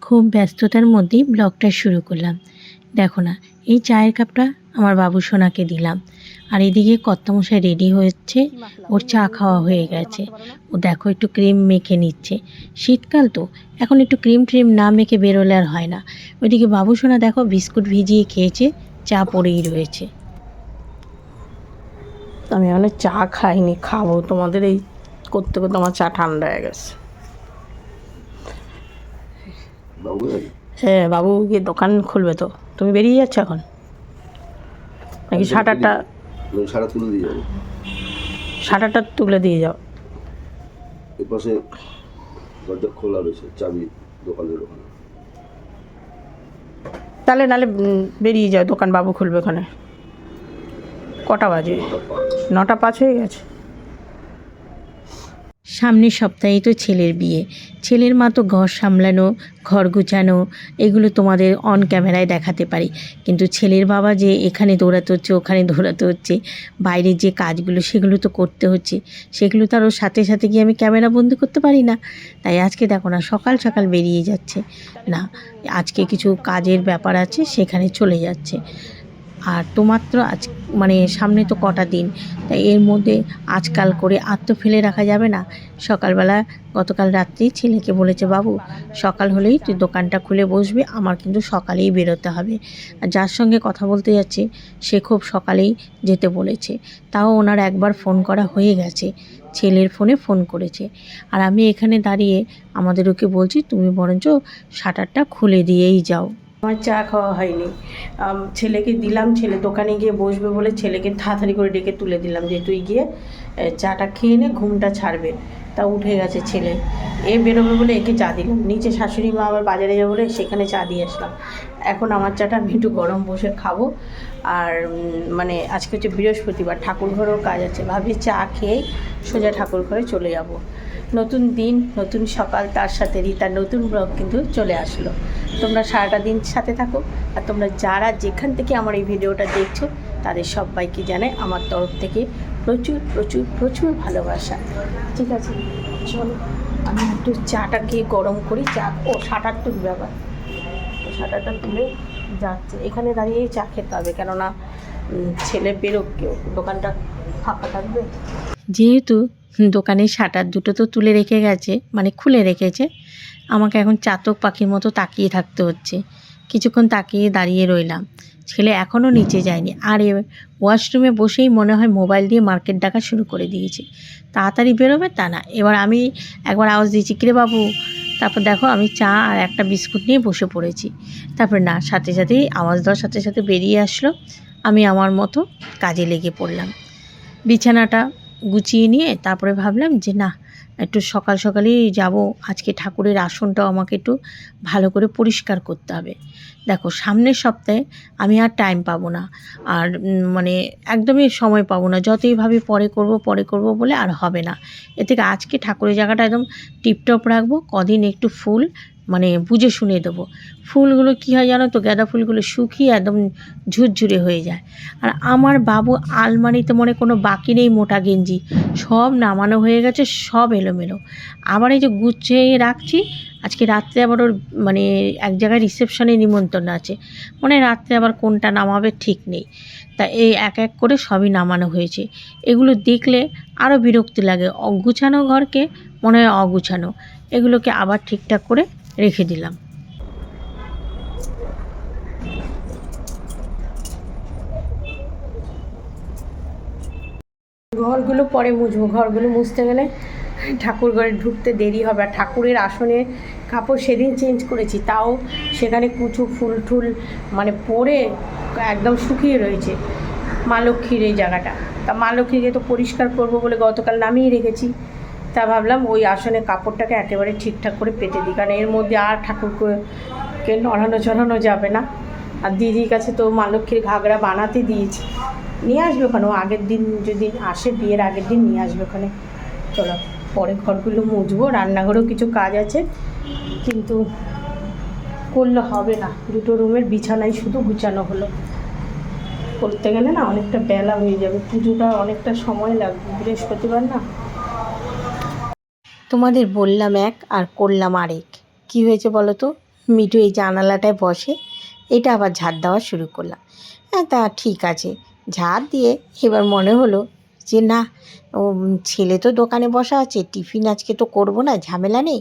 খুব ব্যস্ততার মধ্যেই ব্লগটা শুরু করলাম। দেখো না, এই চায়ের কাপটা আমার বাবু সোনাকে দিলাম। আর এদিকে কর্তামশাই রেডি হচ্ছে ওর চা খাওয়া হয়ে গেছে। ও দেখো একটু ক্রিম মেখে নিচ্ছে। শীতকাল তো, এখন একটু ক্রিম ট্রিম না মেখে বেরোলে আর হয় না। ওইদিকে বাবু সোনা দেখো বিস্কুট ভিজিয়ে খেয়েছে, চা পড়েই রয়েছে। আমি এখনও চা খাইনি, খাব। তোমাদের এই করতে করতে আমার চা ঠান্ডা হয়ে গেছে বাবু নাকি হ্যাঁ বাবু গিয়ে দোকান খুলবে তো। তুমি বেরিয়ে যাচ্ছ এখন? নাকি শাটারটা সারা তুলে দিয়ে যাব। শাটারটা তুলে দিয়ে যাও। এর পাশে দরজা খোলা রয়েছে চাবি দোকানের ওখানে। তাহলে নাহলে বেরিয়ে যাও দোকান বাবু খুলবে ওখানে। কটা বাজে? নটা পাঁচ হয়ে গেছে? সামনের সপ্তাহেই তো ছেলের বিয়ে। ছেলের মা তো ঘর সামলানো, ঘর গুছানো, এগুলো তোমাদের অন ক্যামেরায় দেখাতে পারি। কিন্তু ছেলের বাবা যে এখানে দৌড়াতে হচ্ছে, ওখানে দৌড়াতে হচ্ছে, বাইরের যে কাজগুলো সেগুলো তো করতে হচ্ছে, সেগুলো তো আরও সাথে সাথে গিয়ে আমি ক্যামেরা বন্দি করতে পারি না। তাই আজকে দেখো না, সকাল সকাল বেরিয়ে যাচ্ছে। না, আজকে কিছু কাজের ব্যাপার আছে, সেখানে চলে যাচ্ছে। আর তো আজ মানে সামনে তো কটা দিন, তাই এর মধ্যে আজকাল করে আর তো ফেলে রাখা যাবে না। সকালবেলা গতকাল রাত্রেই ছেলেকে বলেছে, বাবু, সকাল হলেই তুই দোকানটা খুলে বসবি, আমার কিন্তু সকালেই বেরোতে হবে। আর যার সঙ্গে কথা বলতে যাচ্ছে, সে খুব সকালেই যেতে বলেছে। তাও ওনার একবার ফোন করা হয়ে গেছে, ছেলের ফোনে ফোন করেছে। আর আমি এখানে দাঁড়িয়ে আমাদের ওকে বলছি, তুমি বরঞ্চ শাটারটা খুলে দিয়েই যাও। আমার চা খাওয়া হয়নি। ছেলেকে দিলাম, ছেলে দোকানে গিয়ে বসবে বলে ছেলেকে তাড়াতাড়ি করে ডেকে তুলে দিলাম যে তুই গিয়ে চাটা খেয়ে নে, ঘুমটা ছাড়বে। তা উঠে গেছে ছেলে। এ বেরোবে বলে একে চা দিলাম। নিচে শাশুড়ি মা আবার বাজারে যাবে বলে সেখানে চা দিয়ে আসলাম। এখন আমার চাটা আমি একটু গরম বসে খাব। আর মানে আজকে হচ্ছে বৃহস্পতিবার ঠাকুর ঘরেও কাজ আছে। ভাবি চা খেয়েই সোজা ঠাকুর ঘরে চলে যাব। নতুন দিন, নতুন সকাল, তার সাথে রিতার নতুন ব্লগ কিন্তু চলে আসলো। তোমরা সারাটা দিন সাথে থাকো আর তোমরা যারা যেখান থেকে আমার এই ভিডিওটা দেখছ, তাদের সবাইকে জানাই আমার তরফ থেকে প্রচুর প্রচুর প্রচুর ভালোবাসা। ঠিক আছে, চলো, আমি একটু চাটা গিয়ে গরম করি। চা, ও, সাটার তুল ব্যাপার সাটারটা তুলে যাচ্ছে। এখানে দাঁড়িয়েই চা খেতে হবে, কেননা ছেলে বেরোক কেউ। দোকানটা ফাঁকা থাকবে। যেহেতু দোকানের শাটার দুটো তো তুলে রেখে গেছে মানে খুলে রেখেছে। আমাকে এখন চাতক পাখির মতো তাকিয়ে থাকতে হচ্ছে। কিছুক্ষণ তাকিয়ে দাঁড়িয়ে রইলাম। ছেলে এখনও নিচে যায়নি। আর, ওয়াশরুমে বসেই মনে হয় মোবাইল দিয়ে মার্কেট ডাকা শুরু করে দিয়েছে। তাড়াতাড়ি বেরোবে তা না। এবার আমি একবার আওয়াজ দিয়েছি, কিরে বাবু? তারপর দেখো আমি চা আর একটা বিস্কুট নিয়ে বসে পড়েছি। তারপর না, সাথে সাথেই আওয়াজ দেওয়ার সাথে সাথে বেরিয়ে আসলো। আমি আমার মতো কাজে লেগে পড়লাম। বিছানাটা গুছিয়ে নিয়ে তারপরে ভাবলাম যে না, একটু সকাল সকালেই যাব। আজকে ঠাকুরের আসনটাও আমাকে একটু ভালো করে পরিষ্কার করতে হবে। দেখো, সামনের সপ্তাহে আমি আর টাইম পাবো না। আর মানে একদমই সময় পাবো না। যতই ভাবি পরে করব পরে করব বলে আর হবে না। এ থেকে আজকে ঠাকুরের জায়গাটা একদম টিপটপ রাখব। কদিন একটু ফুল মানে বুঝে শুনে দেবো। ফুলগুলো কী হয় জানো তো? গাঁদা ফুলগুলো শুকিয়ে একদম ঝুরঝুরে হয়ে যায়। আর আমার বাবু আলমারিতে মনে কোনো বাকি নেই মোটা গেঞ্জি। সব নামানো হয়ে গেছে, সব এলোমেলো। আবার এই যে গুছিয়ে রাখছি, আজকে রাত্রে আবার ওর মানে এক জায়গায় রিসেপশনে নিমন্ত্রণ আছে। মানে রাত্রে আবার কোনটা নামাবে ঠিক নেই। তা এই এক এক করে সবই নামানো হয়েছে। এগুলো দেখলে আরও বিরক্তি লাগে। অগুছানো ঘরকে মনে হয় অগুছানো। এগুলোকে আবার ঠিকঠাক করে রেখে দিলাম। ঘরগুলো পরে মুছবো। ঘরগুলো মুছতে গেলে ঠাকুর ঘরে ঢুকতে দেরি হবে। আর ঠাকুরের আসনে কাপড় সেদিন চেঞ্জ করেছি। তাও সেখানে কুচু ফুল টুল মানে পরে একদম শুকিয়ে রয়েছে। মা লক্ষ্মীর এই জায়গাটা। তা মা লক্ষ্মীকে তো পরিষ্কার করব বলে গতকাল নামিয়ে রেখেছি। তা ভাবলাম ওই আসনে কাপড়টাকে একেবারে ঠিকঠাক করে পেতে দিই। কারণ এর মধ্যে আর ঠাকুরকে নড়ানো চড়ানো যাবে না। আর দিদির কাছে তো মা লক্ষ্মীর ঘাগরা বানাতে দিয়েছি। নিয়ে আসবে ওখানে। ও আগের দিন যদি আসে, বিয়ের আগের দিন নিয়ে আসবে ওখানে। চলো পরে ঘরগুলো মুছবো। রান্নাঘরেও কিছু কাজ আছে। কিন্তু করলে হবে না। দুটো রুমের বিছানায় শুধু গুছানো হলো। করতে গেলে না অনেকটা বেলা হয়ে যাবে। পুজোটা অনেকটা সময় লাগবে। বৃহস্পতিবার না? তোমাদের বললাম এক আর করলাম আরেক। কি হয়েছে বলো তো? মিঠু এই জানালাটায় বসে এটা আবার ঝাড় দেওয়া শুরু করলাম হ্যাঁ তা ঠিক আছে। ঝাড় দিয়ে এবার মনে হলো যে না, ও ছেলে তো দোকানে বসা আছে, টিফিন আজকে তো করব না, ঝামেলা নেই।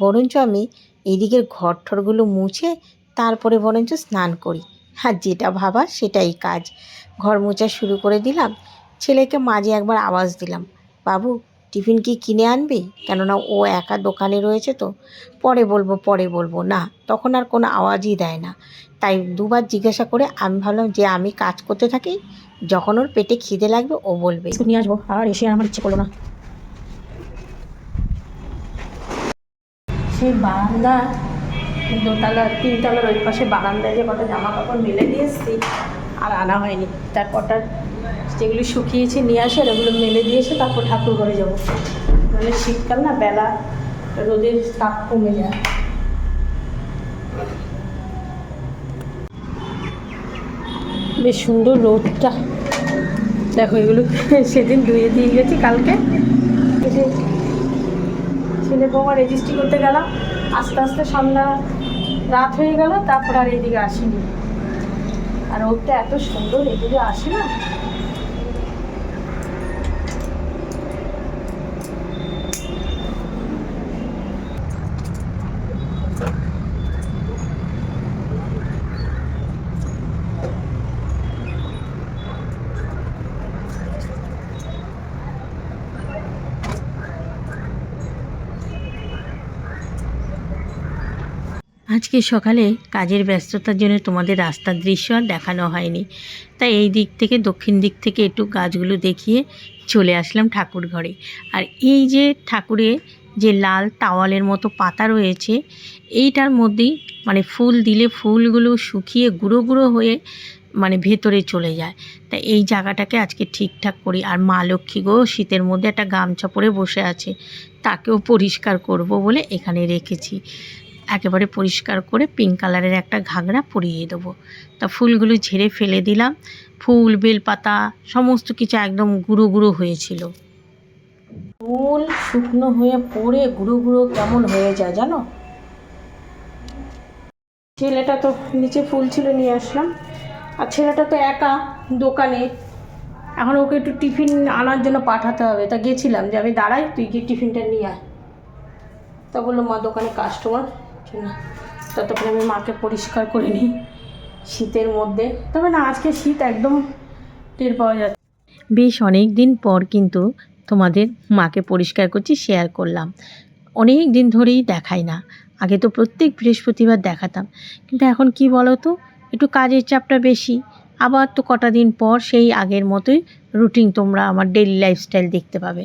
বরঞ্চ আমি এদিকের ঘর ঠরগুলো মুছে তারপরে বরঞ্চ স্নান করি। আর যেটা ভাবা সেটাই কাজ। ঘর মোছা শুরু করে দিলাম। ছেলেকে মাঝে একবার আওয়াজ দিলাম, বাবু টিফিন কি কিনে আনবি? কেননা ও একা দোকানে রয়েছে তো। পরে বলব পরে বলব। না, তখন আর কোনো আওয়াজই দেয় না। তাই দুবার জিজ্ঞাসা করে আমি ভাবলাম যে আমি কাজ করতে থাকি, যখন ওর পেটে খিদে লাগবে ও বলবে। নিয়ে আসব, আর এসে আমার ইচ্ছে করল না। সেই বারান্দা, দোতলা, তিনতলার ওই পাশে বারান্দায় যে কটা জামা কাপড় মেলে দিয়ে আর আনা হয়নি। তারপরটা যেগুলো শুকিয়েছে নিয়ে আসে ওগুলো মেলে দিয়ে এসে তারপর ঠাকুর ঘরে যাব। মানে শীতকাল না, বেলা রোদের তাপ কমে যায়। বেশ সুন্দর রোদটা। দেখো এগুলো সেদিন ধুয়ে দিয়ে গেছি কালকে। ছেলে বৌমা রেজিস্ট্রি করতে গেলাম। আস্তে আস্তে সন্ধ্যা রাত হয়ে গেল, তারপর আর এদিকে আসেনি। আর রোদটা এত সুন্দর এদিকে আসে না? আজকে সকালে কাজের ব্যস্ততার জন্য তোমাদের রাস্তার দৃশ্য আর দেখানো হয়নি। তাই এই দিক থেকে, দক্ষিণ দিক থেকে একটু গাছগুলো দেখিয়ে চলে আসলাম ঠাকুর ঘরে। আর এই যে ঠাকুরে যে লাল তাওয়ালের মতো পাতা রয়েছে, এইটার মধ্যেই মানে ফুল দিলে ফুলগুলো শুকিয়ে গুঁড়ো গুঁড়ো হয়ে মানে ভেতরে চলে যায়। তা এই জায়গাটাকে আজকে ঠিকঠাক করি। আর মা লক্ষ্মী গো, শীতের মধ্যে একটা গামছা পরে বসে আছে, তাকেও পরিষ্কার করব বলে এখানে রেখেছি। একেবারে পরিষ্কার করে পিঙ্ক কালারের একটা ঘাগরা পরিয়ে দেবো। তা ফুলগুলো ঝেড়ে ফেলে দিলাম। ফুল, বেলপাতা, সমস্ত কিছু একদম গুঁড়ো গুঁড়ো হয়েছিল। ফুল শুকনো হয়ে পড়ে গুঁড়ো গুঁড়ো কেমন হয়ে যায় জানো? ছেলেটা তো নিচে ফুল ছিল নিয়ে আসলাম। আর ছেলেটা তো একা দোকানে। এখন ওকে একটু টিফিন আনার জন্য পাঠাতে হবে। তা গেছিলাম যে আমি দাঁড়াই, তুই গিয়ে টিফিনটা নিয়ে আয়। তা বলল, মা, দোকানে কাস্টমার না ততক্ষণ আমি মাকে পরিষ্কার করে নিই শীতের মধ্যে। তবে না, আজকে শীত একদম টের পাওয়া যাচ্ছে। বেশ অনেক দিন পর কিন্তু তোমাদের মাকে পরিষ্কার করছি শেয়ার করলাম। অনেক দিন ধরেই দেখাই না। আগে তো প্রত্যেক বৃহস্পতিবার দেখাতাম। কিন্তু এখন কি বলো তো একটু কাজের চাপটা বেশি। আবার তো কটা দিন পর সেই আগের মতোই রুটিন তোমরা আমার ডেলি লাইফস্টাইল দেখতে পাবে।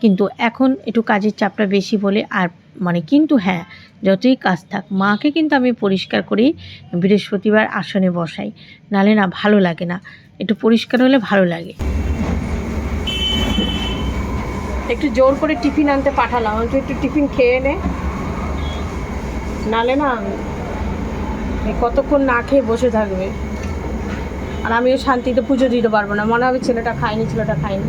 কিন্তু এখন একটু কাজের চাপটা বেশি বলে আর মানে কিন্তু হ্যাঁ যতই কাজ থাক, মাকে কিন্তু আমি পরিষ্কার করেই বৃহস্পতিবার আসনে বসাই। নালে না ভালো লাগে না। একটু পরিষ্কার হলে ভালো লাগে। একটু জোর করে টিফিন আনতে পাঠালাম একটু টিফিন খেয়ে নে। নালে না, কতক্ষণ না খেয়ে বসে থাকবে? আর আমিও শান্তিতে পুজো দিতে পারব না। মনে হবে ছেলেটা খায়নি ছেলেটা খায়নি।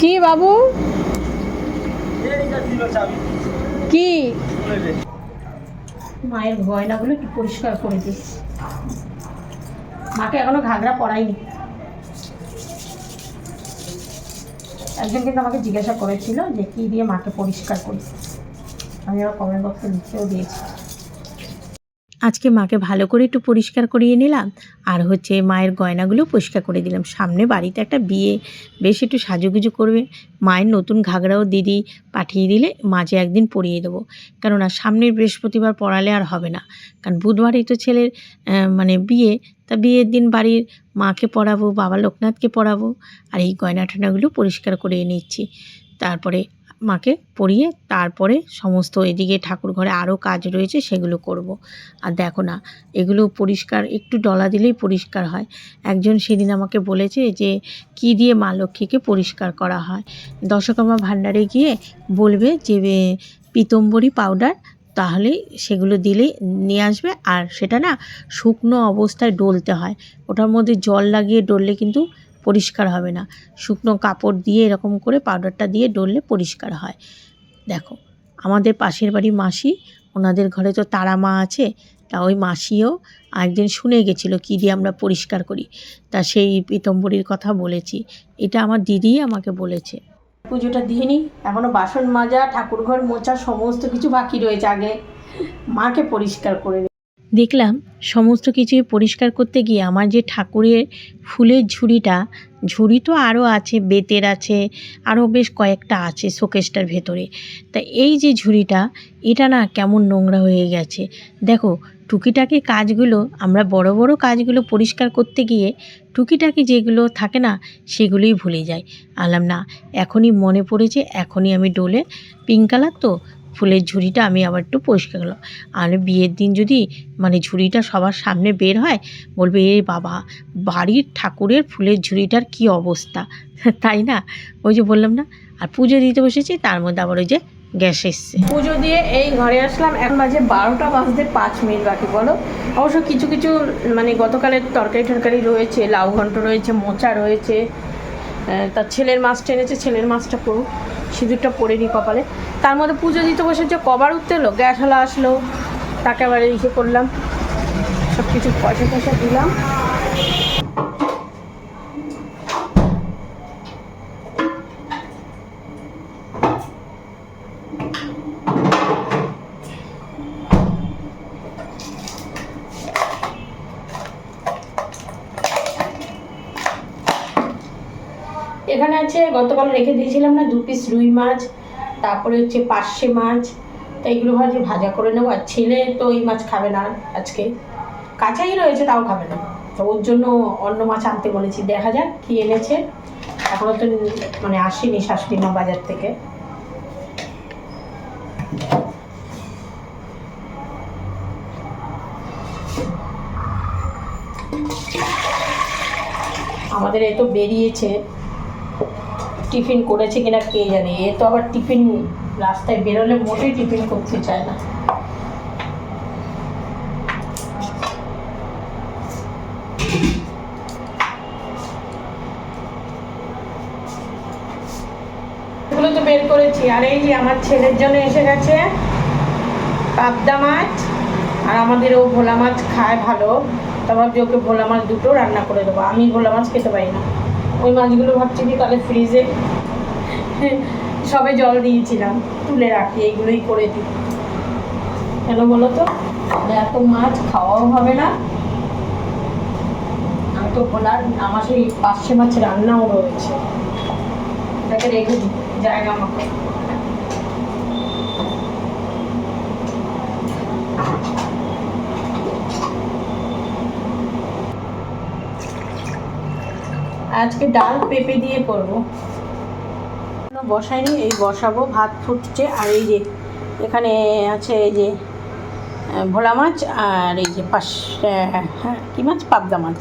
কি বাবু? কি? মায়ের গয়নাগুলো একটু পরিষ্কার করে দিস। মাকে এখনও ঘাগরা পরাইনি একজন কিন্তু আমাকে জিজ্ঞাসা করেছিল যে কি দিয়ে মাকে পরিষ্কার করি। আমি আমার কমেন্ট বক্সে লিখেও দিয়েছি। আজকে মাকে ভালো করে একটু পরিষ্কার করিয়ে নিলাম। আর হচ্ছে মায়ের গয়নাগুলো পরিষ্কার করে দিলাম। সামনে বাড়িতে একটা বিয়ে। বেশ একটু সাজুগুজু করবে। মায়ের নতুন ঘাগরাও দিদি পাঠিয়ে দিলে মাঝে একদিন পরিয়ে দেবো। কেননা সামনের বৃহস্পতিবার পড়ালে আর হবে না। কারণ বুধবারই তো ছেলের মানে বিয়ে। তা বিয়ের দিন বাড়ির মাকে পড়াবো, বাবা লোকনাথকে পড়াবো। আর এই গয়না টয়নাগুলো পরিষ্কার করে নিচ্ছি। তারপরে মাকে পরিয়ে তারপরে সমস্ত এদিকে ঠাকুর ঘরে আরও কাজ রয়েছে সেগুলো করব। আর দেখো না, এগুলো পরিষ্কার, একটু ডলা দিলেই পরিষ্কার হয়। একজন সেদিন আমাকে বলেছে যে, কি দিয়ে মা লক্ষ্মীকে পরিষ্কার করা হয়? দশকর্মা ভাণ্ডারে গিয়ে বলবে যে পিতম্বরী পাউডার, তাহলে সেগুলো দিলেই নিয়ে আসবে। আর সেটা না শুকনো অবস্থায় ডলতে হয়। ওটার মধ্যে জল লাগিয়ে ডললে কিন্তু পরিষ্কার হবে না। শুকনো কাপড় দিয়ে এরকম করে পাউডারটা দিয়ে ডললে পরিষ্কার হয়। দেখো, আমাদের পাশের বাড়ি মাসি, ওনাদের ঘরে তো তারা মা আছে, তা ওই মাসিও একদিন শুনে গেছিল, কী দিয়ে আমরা পরিষ্কার করি? তা সেই পিতম্বরীর কথা বলেছি। এটা আমার দিদি আমাকে বলেছে। পুজোটা দিয়ে নিই এখনও বাসন মাজা, ঠাকুরঘর মোছা, সমস্ত কিছু বাকি রয়েছে আগে। মাকে পরিষ্কার করে। দেখলাম সমস্ত কিছুই পরিষ্কার করতে গিয়ে আমার যে ঠাকুরের ফুলের ঝুড়িটা, ঝুড়ি তো আরও আছে, বেতের আছে আরও বেশ কয়েকটা আছে শোকেসটার ভেতরে। তা এই যে ঝুড়িটা, এটা না কেমন নোংরা হয়ে গেছে। দেখো, টুকিটাকি কাজগুলো, আমরা বড় বড় কাজগুলো পরিষ্কার করতে গিয়ে টুকিটাকি যেগুলো থাকে না, সেগুলোই ভুলে যাই। আলাম না, এখনই মনে পড়েছে, এখনই আমি ডোলে, পিঙ্ক কালার তো ফুলের ঝুড়িটা আমি আবার একটু পরিষ্কার করলাম। আর বিয়ের দিন যদি মানে ঝুড়িটা সবার সামনে বের হয়, বলবে, এ বাবা, বাড়ির ঠাকুরের ফুলের ঝুড়িটার কি অবস্থা? তাই না? ওই যে বললাম না? আর পুজো দিতে বসেছি, তার মধ্যে আবার ওই যে গ্যাস এসছে। পুজো দিয়ে এই ঘরে আসলাম, এখন বাজে বারোটা বাজতে পাঁচ মিনিট বাকি, বলো? অবশ্য কিছু কিছু মানে গতকালের তরকারি টরকারি রয়েছে, লাউ ঘন্ট রয়েছে, মোচা রয়েছে তার ছেলের মাছ টেনেছে ছেলের মাছটা পড়ুক। সিঁদুরটা পরে নি কপালে। তার মধ্যে পুজো দিতে বসে যে কবার উঠতে এলো গ্যাস হলা, আসলো, তাকে আবার ইয়ে করলাম সব কিছু পয়সা পয়সা দিলাম। গতকাল রেখে দিয়েছিলাম না, দু পিস রুই মাছ, তারপরে হচ্ছে পার্শে মাছ, তো এইগুলো ভাজি ভাজা করে নেব। আর ছেলে তো ওই মাছ খাবে না আজকে। কাঁচাই রয়েছে, তাও খাবে না। তো ওর জন্য অন্য মাছ আনতে বলেছি, দেখা যাক কী এনেছে। এখনও তো মানে আসেনি শাশুড়ি মা বাজার থেকে। আমাদের এ তো বেরিয়েছে। টিফিন করেছে কিনা কে জানে? এ তো আবার টিফিন রাস্তায় বেরোলে মোটেই টিফিন করতে চায় না। এগুলো তো বের করেছি। আর এই যে আমার ছেলের জন্য এসে গেছে পাবদা মাছ, আর আমাদের ও ভোলা মাছ খায় ভালো। তা ভাবছি ওকে ভোলা মাছ দুটো রান্না করে দেবো। আমি ভোলা মাছ খেতে পারি না। ওই মাছগুলো ভাবছি কি তাহলে ফ্রিজে সবে জল দিয়েছিলাম, তুলে রাখি, এইগুলোই করে দিই। কেন বলো তো? এত মাছ খাওয়াও হবে না। আমি তো বলার, আমার সেই পাশে মাছ রান্নাও রয়েছে। এটাকে রেখে দিই, জায়গা আমাকে আজকে ডাল পেঁপে দিয়ে করব। বসাইনি, এই বসাবো, ভাত ফুটছে, আর এই যে এখানে আছে এই যে ভোলা মাছ আর এই যে পাশ হ্যাঁ কী মাছ? পাবদা মাছ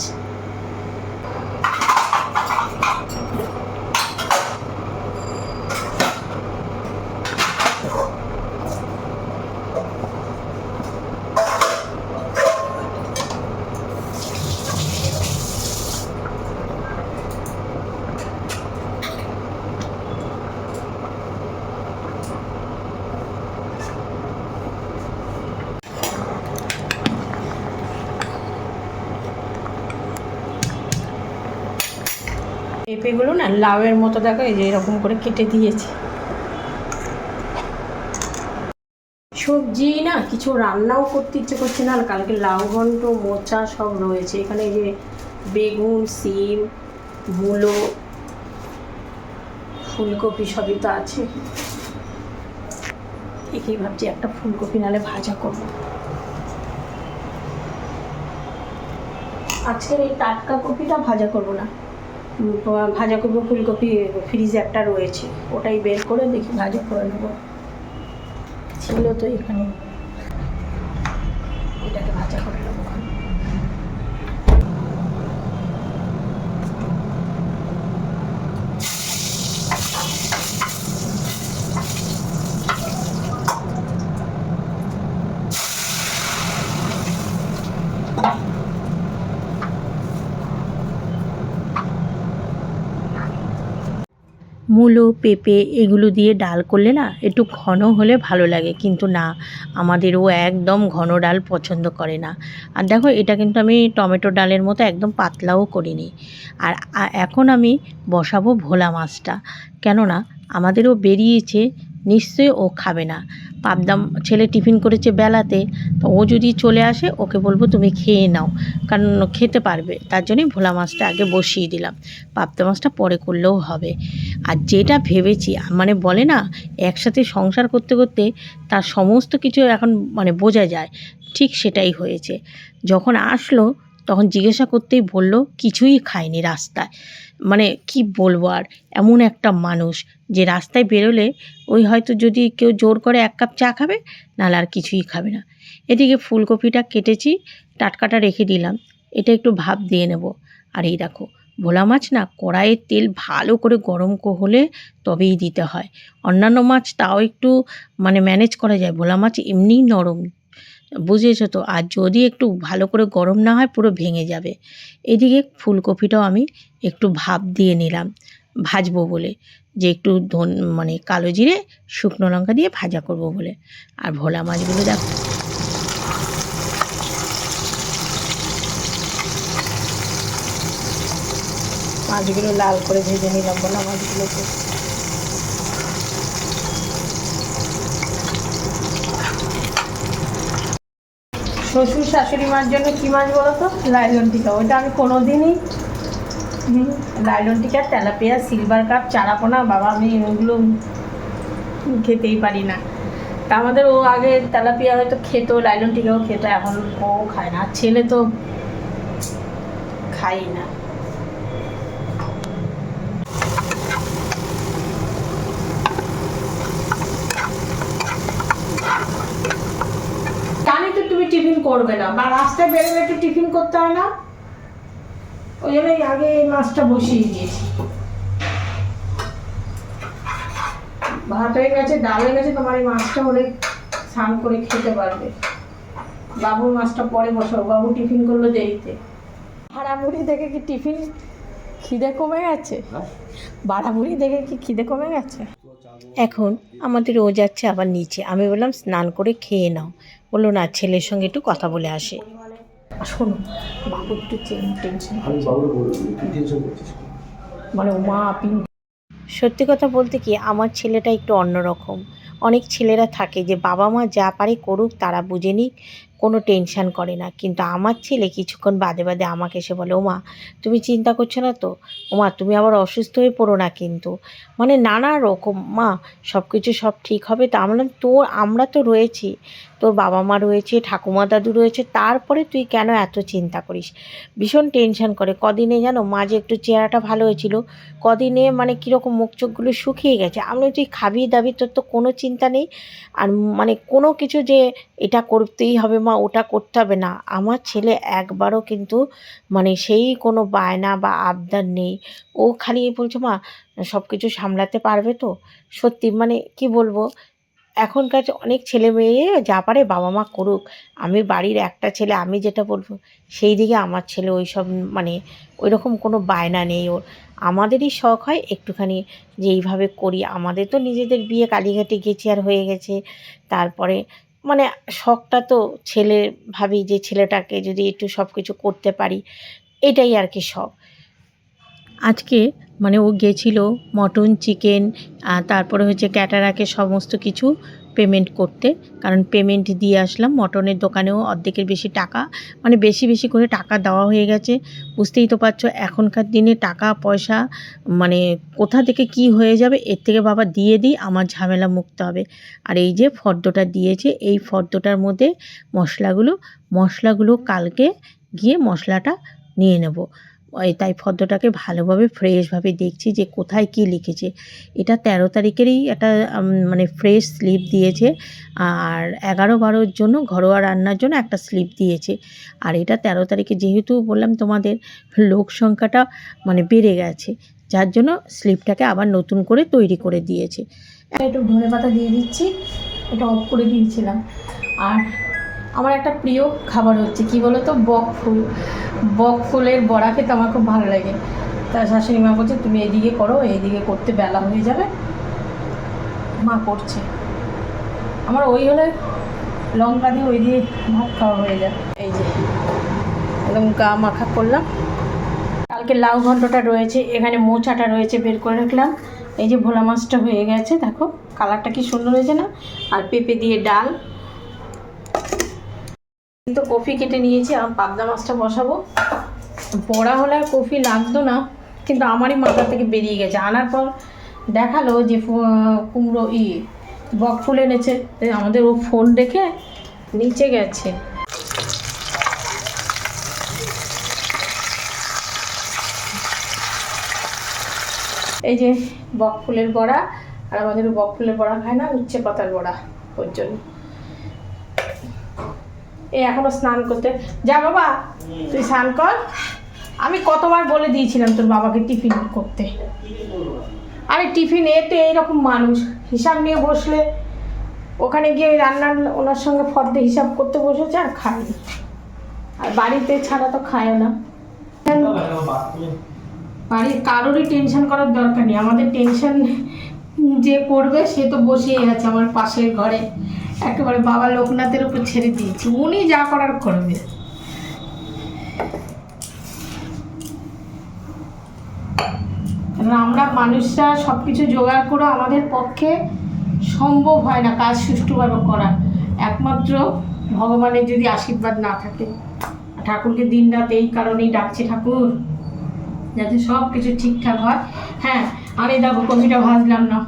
পেঁপেগুলো না লাউয়ের মতো দেখো, এই যে এরকম করে কেটে দিয়েছে। সবজি না, কিছু রান্নাও করতে ইচ্ছে করছে না কালকে লাউ ঘন্ট, মোচা সব রয়েছে। এখানে যে বেগুন, সিম, মূলো, ফুলকপি সবই তো আছে। একেই ভাবছি একটা ফুলকপি নালে ভাজা করব। আজকের এই টাটকা কপিটা ভাজা করব না। ভাজা করব ফুলকপি ফ্রিজে একটা রয়েছে। ওটাই বের করে দেখি, ভাজা করে নেব। ছিল তো এখানে মূলো, পেঁপে এগুলো দিয়ে ডাল করলে না একটু ঘন হলে ভালো লাগে। কিন্তু না আমাদের ও একদম ঘন ডাল পছন্দ করে না। আর দেখো, এটা কিন্তু আমি টমেটো ডালের মতো একদম পাতলাও করিনি। আর এখন আমি বসাবো ভোলা মাছটা। কেননা, আমাদেরও বেরিয়েছে নিশ্চয়ই ও খাবে না। পাবদাম ছেলে টিফিন করেছে বেলাতে, তো ও যদি চলে আসে, ওকে বলব তুমি খেয়ে নাও। কারণ খেতে পারবে, তার জন্যই ভোলা মাছটা আগে বসিয়ে দিলাম। পাবদা মাছটা পরে করলেও হবে। আর যেটা ভেবেছি মানে বলে না, একসাথে সংসার করতে করতে তার সমস্ত কিছু এখন মানে বোঝা যায়, ঠিক সেটাই হয়েছে। যখন আসলো, তখন জিজ্ঞাসা করতেই বলল, কিছুই খায়নি রাস্তায়। মানে কি বলব আর? এমন একটা মানুষ যে রাস্তায় বেরোলে ওই হয়তো যদি কেউ জোর করে এক কাপ চা খাবে, নাহলে আর কিছুই খাবে না। এদিকে ফুলকপিটা কেটেছি, টাটকাটা রেখে দিলাম। এটা একটু ভাপ দিয়ে নেব। আর এই দেখো, ভোলা মাছ না কড়াইয়ের তেল ভালো করে গরম হলে তবেই দিতে হয়। অন্যান্য মাছ তাও একটু মানে ম্যানেজ করা যায়। ভোলা মাছ এমনিই নরম। বুঝেছ তো? আর যদি একটু ভালো করে গরম না হয়, পুরো ভেঙে যাবে। এদিকে ফুলকপিটাও আমি একটু ভাপ দিয়ে নিলাম, ভাজবো বলে। যে একটু ধন মানে কালো জিরে, শুকনো লঙ্কা দিয়ে ভাজা করব বলে। আর ভোলা মাছগুলো দেখো। মাছগুলো লাল করে ভেজে নিলাম, ভোলা মাছগুলোকে। শ্বশুর শাশুড়ি মার জন্য কী মাছ বলো তো? লাইলন টিকা ওইটা আমি কোনো দিনই লাইলন টিকা তেলাপিয়া সিলভার কাপ চারাপোনা বাবা আমি ওগুলো খেতেই পারি না। তা আমাদের ও আগে তেলাপিয়া হয়তো খেত লাইলন টিকাও খেত এখন ও খায় না। আর ছেলে তো খাই না জানি তো তুমি টিফিন করবে না। বা রাস্তায় বেরোলে একটু টিফিন করতে হয় না? ওই জন্যই আগে এই মাছটা বসিয়ে দিয়েছি। ভাত হয়ে গেছে ডাল হয়ে গেছে তোমার এই মাছটা হলে স্নান করে খেতে পারবে। বাবুর মাছটা পরে বসাবো। বাবু টিফিন করল দেরিতে। ভাড়াবুড়ি দেখে কি টিফিন খিদে কমে গেছে? বাড়াবুড়ি দেখে কি খিদে কমে গেছে? এখন আমাদের ও যাচ্ছে আবার নিচে। আমি বললাম স্নান করে খেয়ে নাও। বলল না ছেলের সঙ্গে একটু কথা বলে আসে। শোনো বাবু একটু টেনশন? মানে মা আপনি সত্যি কথা বলতে কি আমার ছেলেটা একটু অন্যরকম। অনেক ছেলেরা থাকে যে বাবা মা যা পারে করুক তারা বুঝে নিক। কোনো টেনশান করে না। কিন্তু আমার ছেলে কিছুক্ষণ বাদে বাদে আমাকে এসে বলে, ওমা, তুমি চিন্তা করছ না তো? ওমা, তুমি আবার অসুস্থ হয়ে পড়ো না কিন্তু? মানে নানা রকম, মা সব কিছু সব ঠিক হবে? তা আমরা তোর, আমরা তো রয়েছি। তোর বাবা মা রয়েছে, ঠাকুমা দাদু রয়েছে, তারপরে তুই কেন এত চিন্তা করিস? ভীষণ টেনশন করে। কদিনে জানো মাঝে একটু চেহারাটা ভালো হয়েছিল, কদিনে মানে কীরকম মুখ চোখগুলো শুকিয়ে গেছে। আমি তুই খাবি দাবি, তোর তো কোনো চিন্তা নেই। আর মানে কোনো কিছু যে এটা করতেই হবে মা, ওটা করতে হবে না। আমার ছেলে একবারও কিন্তু মানে সেই কোনো বায়না বা আবদার নেই। ও খালি বলছে, মা সব কিছু সামলাতে পারবে তো? সত্যি মানে কি বলব, এখনকার অনেক ছেলে মেয়ে যা পারে বাবা মা করুক। আমি বাড়ির একটা ছেলে, আমি যেটা বলব, সেই দিকে আমার ছেলে ওই সব মানে ওই রকম কোনো বায়না নেই ওর। আমাদেরই শখ হয় একটুখানি যে এইভাবে করি। আমাদের তো নিজেদের বিয়ে কালীঘাটে গেছি আর হয়ে গেছে। তারপরে মানে শখটা তো ছেলে ভাবি যে ছেলেটাকে যদি একটু সব কিছু করতে পারি, এটাই আর কি শখ। আজকে মানে ও গেছিল মটন, চিকেন তারপরে হচ্ছে ক্যাটারাকে সমস্ত কিছু পেমেন্ট করতে। কারণ পেমেন্ট দিয়ে আসলাম, মটনের দোকানেও অর্ধেকের বেশি টাকা মানে বেশি বেশি করে টাকা দেওয়া হয়ে গেছে। বুঝতেই তো পারছ, এখনকার দিনে টাকা, পয়সা মানে কোথা থেকে কি হয়ে যাবে, এর থেকে বাবা দিয়ে দিই, আমার ঝামেলা মুক্ত হবে। আর এই যে ফর্দটা দিয়েছে, এই ফর্দটার মধ্যে মশলাগুলো মশলাগুলো কালকে গিয়ে মশলাটা নিয়ে নেব। তাই ফর্দটাকে ভালোভাবে ফ্রেশভাবে দেখছি যে কোথায় কি লিখেছে। এটা তেরো তারিখেরই একটা মানে ফ্রেশ স্লিপ দিয়েছে আর এগারো বারোর জন্য ঘরোয়া রান্নার জন্য একটা স্লিপ দিয়েছে। আর এটা তেরো তারিখে যেহেতু বললাম তোমাদের, লোক সংখ্যাটা মানে বেড়ে গেছে, যার জন্য স্লিপটাকে আবার নতুন করে তৈরি করে দিয়েছে। একটু ধনে পাতা দিয়ে দিচ্ছি, এটা অফ করে দিয়েছিলাম। আর আমার একটা প্রিয় খাবার হচ্ছে, কি বলো তো বক ফুল। বক ফুলের বড়া খেতে আমার খুব ভালো লাগে। তার শাশুড়ি মা বলছে, তুমি এদিকে করো এইদিকে করতে বেলা হয়ে যাবে। মা করছে। আমার ওই হলে লঙ্কা দিয়ে ওই দিয়ে ভাত খাওয়া হয়ে যায়। এই যে একদম গা মাখা করলাম। কালকে লাউ ঘন্টটা রয়েছে, এখানে মোচাটা রয়েছে বের করে রাখলাম। এই যে ভোলা মাছটা হয়ে গেছে, দেখো, কালারটা কি সুন্দর হয়েছে না? আর পেঁপে দিয়ে ডাল। তো কফি কেটে নিয়েছি আর পাবদা মাছটা বসাবো। বড়া হলে আর কফি লাগতো না, কিন্তু আমারই মাথা থেকে বেরিয়ে গেছে। আনার পর দেখাল যে কুমড়ো ই, বক ফুল এনেছে আমাদের ও ফোন দেখে নিচে গেছে। এই যে বক ফুলের বড়া, আর আমাদের বক ফুলের বড়া খায় না, উচ্ছে পাতার বড়া ওর জন্য। এই এখনও স্নান করতে। যা বাবা, তুই স্নান কর। আমি কতবার বলে দিয়েছিলাম তোর বাবাকে টিফিন করতে। আরে টিফিন এ তো এইরকম মানুষ। হিসাব নিয়ে বসলে, ওখানে গিয়ে রান্নার ওনার সঙ্গে ফর্দে হিসাব করতে বসেছে আর খায়নি। আর বাড়িতে ছাড়া তো খায়ও না। বাড়ির কারোরই টেনশন করার দরকার নেই। আমাদের টেনশন যে করবে সে তো বসেই আছে আমার পাশের ঘরে। একেবারে বাবা লোকনাথের উপর ছেড়ে দিয়েছি। উনি যা করার করবে। কারণ আমরা মানুষরা সব কিছু জোগাড় করে আমাদের পক্ষে সম্ভব হয় না কাজ সুষ্ঠুভাবে করা। একমাত্র ভগবানের যদি আশীর্বাদ না থাকে। ঠাকুরকে দিন রাত এই কারণেই ডাকছি ঠাকুর, যাতে সব কিছু ঠিকঠাক হয়। হ্যাঁ আমি দেখো কফিটা ভাজলাম না।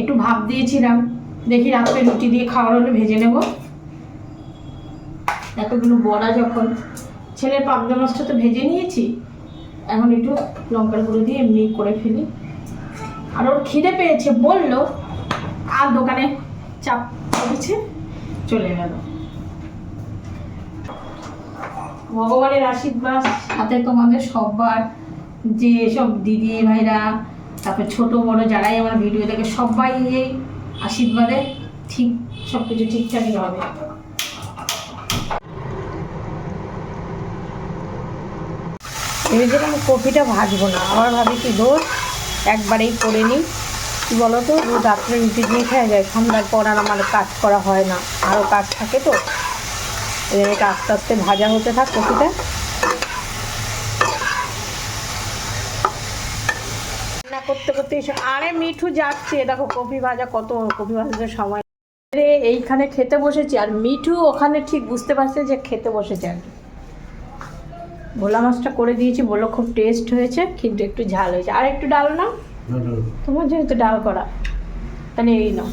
একটু ভাব দিয়েছিলাম। দেখি রাত্রে রুটি দিয়ে খাওয়ার হলে ভেজে নেব। এতগুলো বড়া যখন ছেলের পাবদা মাছটা তো ভেজে নিয়েছি, এখন একটু লঙ্কার গুঁড়ো দিয়ে এমনি করে ফেলি। আর ওর খিদে পেয়েছে, বলল, আর দোকানে চাপ দিচ্ছে চলে গেল। ভগবানের আশীর্বাদ, সাথে তোমাদের সবার যে সব দিদি ভাইরা, তারপর ছোট বড় যারাই আমার ভিডিও দেখে সবাই এই আশীর্বাদে ঠিক সব কিছু ঠিকঠাকই হবে। ভেবেছিলাম কফিটা ভাজবো না আবার ভাবি কি দোষ? একবারেই করে নিই। কী বলো তো রোজ রাত্রে রুটি দিয়ে খেয়ে যায়, সন্ধ্যার পর আর আমার কাজ করা হয় না। আরও কাজ থাকে তো। এটা আস্তে আস্তে ভাজা হতে থাক কফিটা। করতে করতে এসে আরে মিঠু যাচ্ছে। দেখো কপি ভাজা কত, কপি ভাজাতে সময়। রে এইখানে খেতে বসেছি। আর মিঠু ওখানে ঠিক বুঝতে পারছে যে খেতে বসেছে আর কি। ভোলা মাছটা করে দিয়েছি, বলল খুব টেস্ট হয়েছে, কিন্তু একটু ঝাল হয়েছে। আর একটু ডাল না তোমার যেহেতু ডাল করা। তাহলে এই নাও।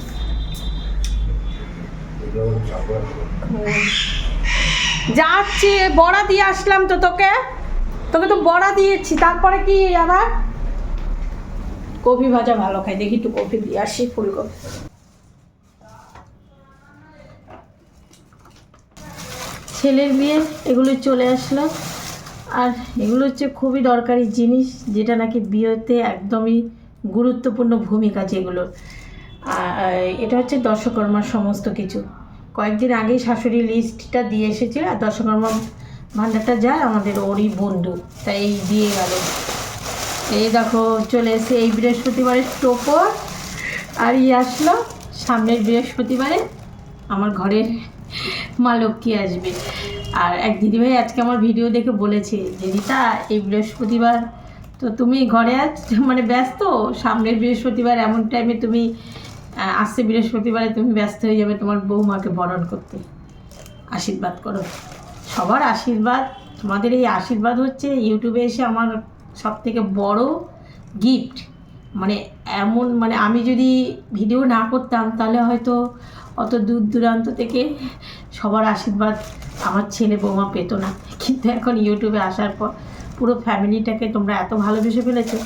যাচ্ছি, বড়া দিয়ে আসলাম তো তোকে। তোকে তো বড়া দিয়েছি। তারপরে কি আবার? কফি ভাজা ভালো খাই। দেখি একটু কফি দিয়ে আসি ফুলকপি। ছেলের বিয়ে এগুলো চলে আসলো। আর এগুলো হচ্ছে খুবই দরকারি জিনিস, যেটা নাকি বিয়েতে একদমই গুরুত্বপূর্ণ ভূমিকা যেগুলোর আর এটা হচ্ছে দশকর্মার সমস্ত কিছু। কয়েকদিন আগেই শাশুড়ি লিস্টটা দিয়ে এসেছিল, আর দশকর্মা ভান্ডারটা যায় আমাদের ওরই বন্ধু। তাই দিয়ে গেল। এই দেখো, চলে এসে এই বৃহস্পতিবারের টোপর। আর ই আসলো, সামনের বৃহস্পতিবারে আমার ঘরের মা লক্ষ্মী আসবে। আর এক দিদিভাই আজকে আমার ভিডিও দেখে বলেছে যে রীতা এই বৃহস্পতিবার তো তুমি ঘরে আছ মানে ব্যস্ত, সামনের বৃহস্পতিবার এমন টাইমে তুমি আসছে বৃহস্পতিবারে, তুমি ব্যস্ত হয়ে যাবে, তোমার বৌমাকে বরণ করতে। আশীর্বাদ করো। সবার আশীর্বাদ, তোমাদের এই আশীর্বাদ হচ্ছে, ইউটিউবে এসে আমার সব থেকে বড় গিফট মানে এমন মানে আমি যদি ভিডিও না করতাম, তাহলে হয়তো অত দূর দূরান্ত থেকে সবার আশীর্বাদ আমার ছেলে বৌমা পেতো না। কিন্তু এখন ইউটিউবে আসার পর পুরো ফ্যামিলিটাকে তোমরা এত ভালোবেসে ফেলেছো।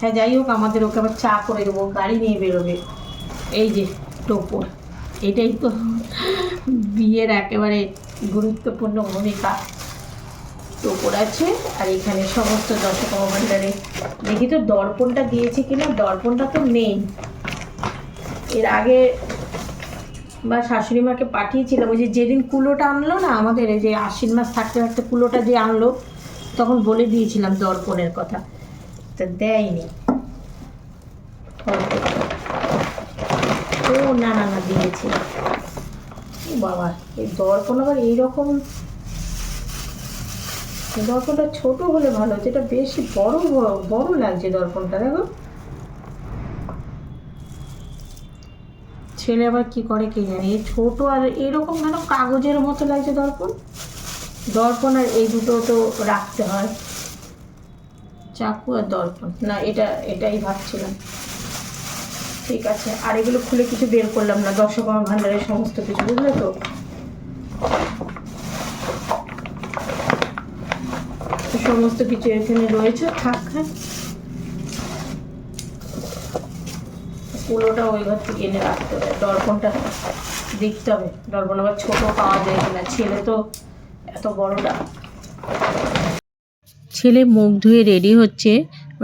হ্যাঁ যাই হোক, আমাদের ওকে আবার চা করে দেবো, গাড়ি নিয়ে বেরোবে। এই যে টোপর, এটাই তো বিয়ের একেবারে গুরুত্বপূর্ণ ভূমিকা। টোপর আছে। আর এখানে সমস্ত দর্শক ভান্ডারে দেখি তো দর্পণটা দিয়েছে কিনা, দর্পণটা তো নেই। এর আগে বা শাশুড়ি মাকে পাঠিয়েছিলাম ওই যে যেদিন কুলোটা আনলো না, আমাদের এই যে আশ্বিন মাস থাকতে থাকতে কুলোটা যে আনলো, তখন বলে দিয়েছিলাম দর্পণের কথা। তা দেয়নি। ও, না না না, দিয়েছি। বাবা, এই দর্পণ আবার এইরকম দর্পণটা ছোট হলে ভালো হতো এটা বেশি বড় বড় লাগছে দর্পণটা, দেখো। ছেলে আবার কি করে কি জানি? এই ছোট আর এরকম কেন কাগজের মতো লাগছে দর্পণ। দর্পণ আর এই দুটো তো রাখতে হয়। চাকু আর দর্পণ। না, এটা, এটাই ভাবছিলাম। ঠিক আছে, আর এগুলো খুলে কিছু বের করলাম না দর্শকমা ভান্ডারের সমস্ত কিছু, বুঝলে তো? সমস্ত কিছু এখানে রয়েছে, থাক হ্যাঁ কুলোটা ওই ঘর থেকে এনে রাখতে হবে, দর্পণটা দেখতে হবে। দর্পণ আবার ছোটো পাওয়া যায় কিনা, ছেলে তো এত বড়টা। ছেলে মুখ ধুয়ে রেডি হচ্ছে।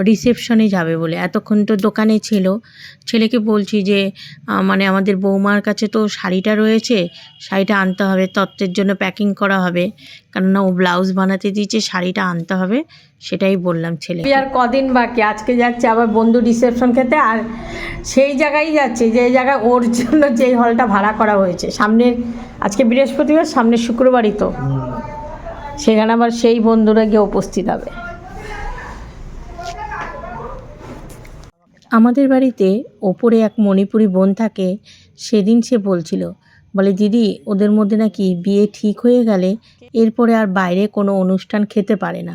রিসেপশনে যাবে বলে। এতক্ষণ তো দোকানে ছিল। ছেলেকে বলছি যে মানে আমাদের বৌমার কাছে তো শাড়িটা রয়েছে শাড়িটা আনতে হবে তত্ত্বের জন্য প্যাকিং করা হবে। কেননা ও ব্লাউজ বানাতে দিয়েছে শাড়িটা আনতে হবে সেটাই বললাম ছেলে আর কদিন বাকি? আজকে যাচ্ছে আবার বন্ধু রিসেপশন খেতে আর সেই জায়গায় যাচ্ছে যে জায়গায় ওর জন্য যেই হলটা ভাড়া করা হয়েছে। সামনের আজকে বৃহস্পতিবার সামনের শুক্রবারই তো। সেখানে আবার সেই বন্ধুরা গিয়ে উপস্থিত হবে। আমাদের বাড়িতে ওপরে এক মণিপুরি বোন থাকে, সেদিন সে বলছিল, বলে, দিদি, ওদের মধ্যে নাকি বিয়ে ঠিক হয়ে গেলে এরপরে আর বাইরে কোনো অনুষ্ঠান খেতে পারে না।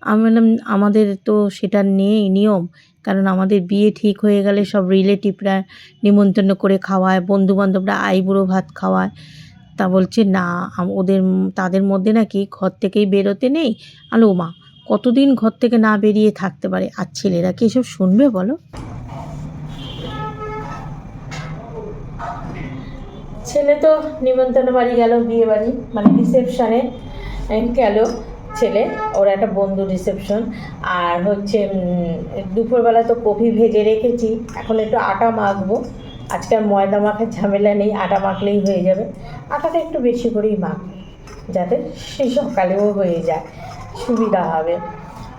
আমি বললাম, আমাদের তো সেটা নেই, নিয়ম। কারণ আমাদের বিয়ে ঠিক হয়ে গেলে সব রিলেটিভরা নিমন্ত্রণ করে খাওয়ায়, বন্ধুবান্ধবরা আইবুড়ো ভাত খাওয়ায়। তা বলছে, না ওদের, তাদের মধ্যে নাকি ঘর থেকেই বেরোতে নেই আলো মা কতদিন ঘর থেকে না বেরিয়ে থাকতে পারে? আর ছেলেরা কি এসব শুনবে বলো? ছেলে তো নিমন্ত্রণ বাড়ি গেল, বিয়ে বাড়ি মানে রিসেপশনে গেল ছেলে। ওর একটা বন্ধু রিসেপশন আর হচ্ছে দুপুরবেলা তো কফি ভেজে রেখেছি। এখন একটু আটা মাখবো। আজকে আর ময়দা মাখার ঝামেলা নেই, আটা মাখলেই হয়ে যাবে। আটাটা একটু বেশি করেই মাখবো, যাতে সেই সকালেও হয়ে যায়। সুবিধা হবে।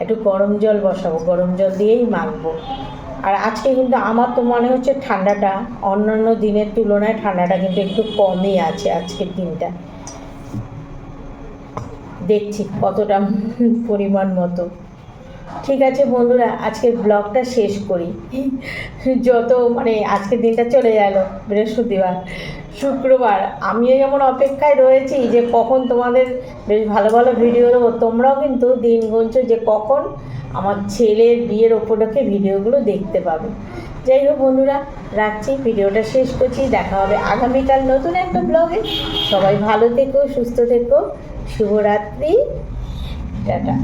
একটু গরম জল বসাবো, গরম জল দিয়েই মাখবো। আর আজকে কিন্তু আমার তো মনে হচ্ছে ঠান্ডাটা, অন্যান্য দিনের তুলনায় ঠান্ডাটা কিন্তু একটু কমই আছে আজকের দিনটা। দেখছি কতটা পরিমাণ মতো। ঠিক আছে বন্ধুরা, আজকের ব্লগটা শেষ করি। যত মানে আজকের দিনটা চলে গেল, বৃহস্পতিবার, শুক্রবার, আমিও যেমন অপেক্ষায় রয়েছি যে কখন তোমাদের বেশ ভালো ভালো ভিডিও দেবো, তোমরাও কিন্তু দিন গুনছো যে কখন আমার ছেলের বিয়ের উপলক্ষে ভিডিওগুলো দেখতে পাবে। যাই হোক বন্ধুরা, রাখছি ভিডিওটা শেষ করছি, দেখা হবে আগামীকাল নতুন একটা ব্লগে সবাই ভালো থেকো, সুস্থ থেকো, শুভরাত্রি, টাটা।